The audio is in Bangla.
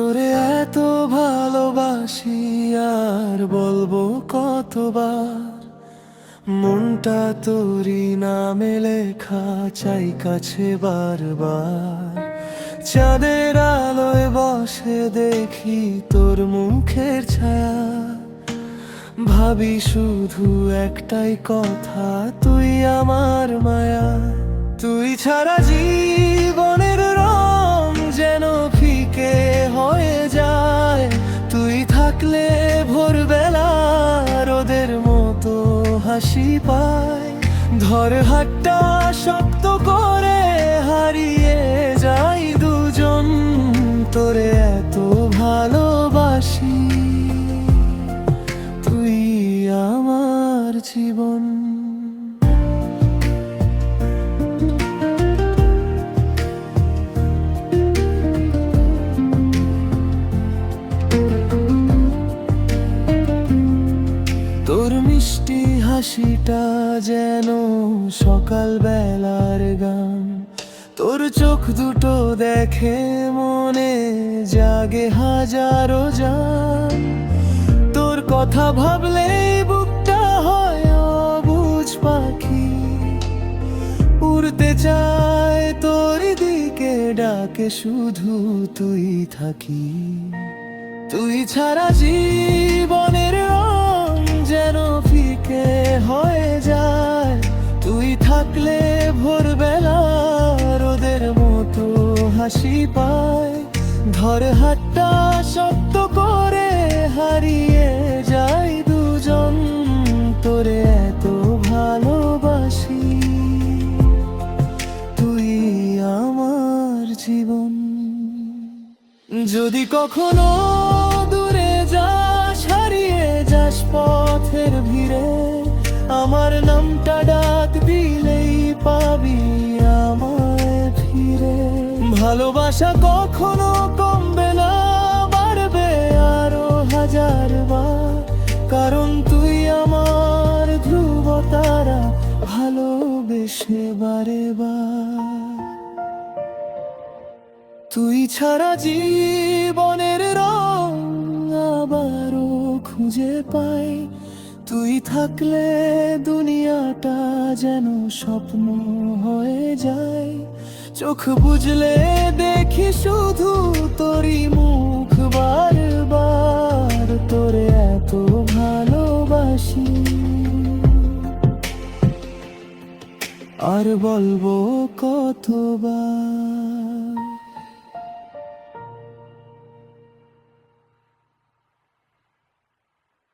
তোরে এত ভালোবাসি, আর বলব কতবার? মনটা তোরি নামে লেখা, চাই কাছে বারবার। চাঁদের আলোয় বসে দেখি তোর মুখের ছায়া। ভাবি শুধু একটাই কথা, তুই আমার মায়া। তুই ছাড়া জীবনের হাসি পায়। ধর হাটটা শক্ত করে হারিয়ে যাই দুজন। তোরে এত ভালোবাসি। তুই আমার জীবন। হাসিটা যেন সকাল বেলার গান। তোর চোখ দুটো দেখে মনে জাগে হাজারো জান। তোর কথা ভাবলেই বুকটা হয় অবুঝ পাখি। উড়তে চায় তোর দিকে ডাকে শুধু তুই থাকি। তুই ছাড়া জীবনের রং যেন ফিকে হয়ে যায়। তুই থাকলে ভোরবেলা রোদের মতো হাসি পায়। ধর হাতটা শক্ত করে হারিয়ে যাই দুজন। তোরে এত ভালোবাসি। তুই আমার জীবন। যদি কখনো দূরে যাস, হারিয়ে যাস পথের ভিড়ে আমার নামটা ডাক দিলেই পাবি আমায় ফিরে। ভালোবাসা কখনো কমবে না, বাড়বে আরও হাজার বার। কারণ তুই আমার ধ্রুব তারা ভালোবেসে বারে বার। তুই ছাড়া জীবনের থাকলে দুনিয়াটা যেন স্বপ্ন হয়ে যায়। চোখ বুঝলে দেখি শুধু তোরই মুখ বারবার। তোরে এত ভালোবাসি। আর বলব কতবার?